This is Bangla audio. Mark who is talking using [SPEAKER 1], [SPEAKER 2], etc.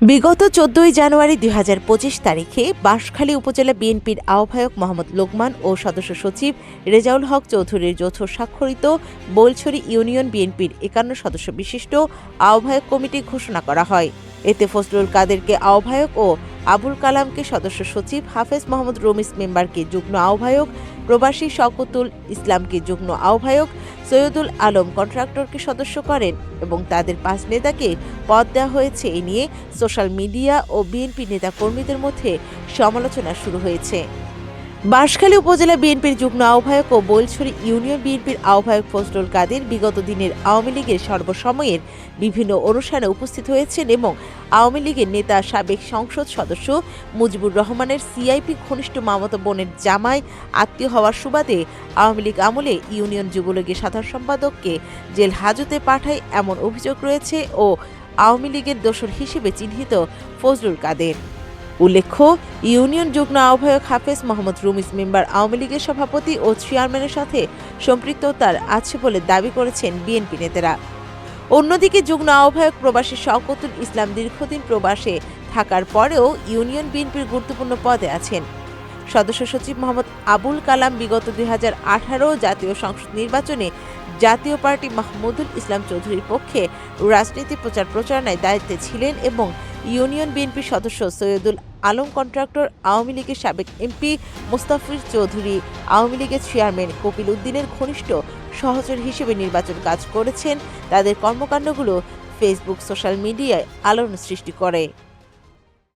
[SPEAKER 1] বিগত চোদ্দই জানুয়ারি দুই হাজার পঁচিশ তারিখে বাঁশখালী উপজেলা বিএনপির আহ্বায়ক মোহাম্মদ লোকমান ও সদস্য সচিব রেজাউল হক চৌধুরীর যৌথ স্বাক্ষরিত বোলছড়ি ইউনিয়ন বিএনপির একান্ন সদস্য বিশিষ্ট আহ্বায়ক কমিটি ঘোষণা করা হয়। এতে ফজলুল কাদেরকে আহ্বায়ক ও আবুল কালামকে সদস্য সচিব হাফেজ মোহাম্মদ রমিস মেম্বারকে যুগ্ম আহ্বায়ক, প্রবাসী শকতুল ইসলামকে যুগ্ম আহ্বায়ক, সৈয়দুল আলম কন্ট্রাক্টরকে সদস্য করেন এবং তাদের পাঁচ নেতাকে পদ দেওয়া হয়েছে। এ নিয়ে সোশ্যাল মিডিয়া ও বিএনপি নেতাকর্মীদের মধ্যে সমালোচনা শুরু হয়েছে। বাঁশখালী উপজেলা বিএনপির যুগ্ম আহ্বায়ক ও বোলছড়ি ইউনিয়ন বিএনপির আহ্বায়ক ফজলুল কাদের বিগত দিনের আওয়ামী লীগের সর্বসময়ের বিভিন্ন অনুষ্ঠানে উপস্থিত হয়েছেন এবং আওয়ামী লীগের নেতা, সাবেক সংসদ সদস্য মুজিবুর রহমানের সিআইপি ঘনিষ্ঠ মামতা বোনের জামাই আত্মীয় হওয়ার সুবাদে আওয়ামী লীগ আমলে ইউনিয়ন যুবলীগের সাধারণ সম্পাদককে জেল হাজতে পাঠায় এমন অভিযোগ রয়েছে ও আওয়ামী লীগের দোষর হিসেবে চিহ্নিত ফজলুল কাদের। উল্লেখ্য, ইউনিয়ন যুগ্ম আহ্বায়ক হাফেজ মোহাম্মদ রুমিস মেম্বার আওয়ামী লীগের সভাপতি ও চেয়ারম্যানের সাথে সম্পৃক্ততার আছে বলে দাবি করেছেন বিএনপি নেতারা। অন্যদিকে যুগ্ম আহ্বায়ক প্রবাসী শওকতুল ইসলাম দীর্ঘদিন প্রবাসে থাকার পরেও ইউনিয়ন বিএনপির গুরুত্বপূর্ণ পদে আছেন। সদস্য সচিব মোহাম্মদ আবুল কালাম বিগত দুই হাজার আঠারো জাতীয় সংসদ নির্বাচনে জাতীয় পার্টি মাহমুদুল ইসলাম চৌধুরীর পক্ষে রাজনীতি প্রচার প্রচারণায় দায়িত্বে ছিলেন এবং ইউনিয়ন বিএনপির সদস্য সৈয়দুল আলম কন্ট্রাক্টর, আওয়ামী লীগের সাবেক এমপি মুস্তাফিজ চৌধুরী, আওয়ামী লীগের চেয়ারম্যান কপিল উদ্দিনের ঘনিষ্ঠ সহচর হিসেবে নির্বাচন কাজ করেছেন। তাদের কর্মকাণ্ডগুলো ফেসবুক সোশ্যাল মিডিয়ায় আলোড়ন সৃষ্টি করে।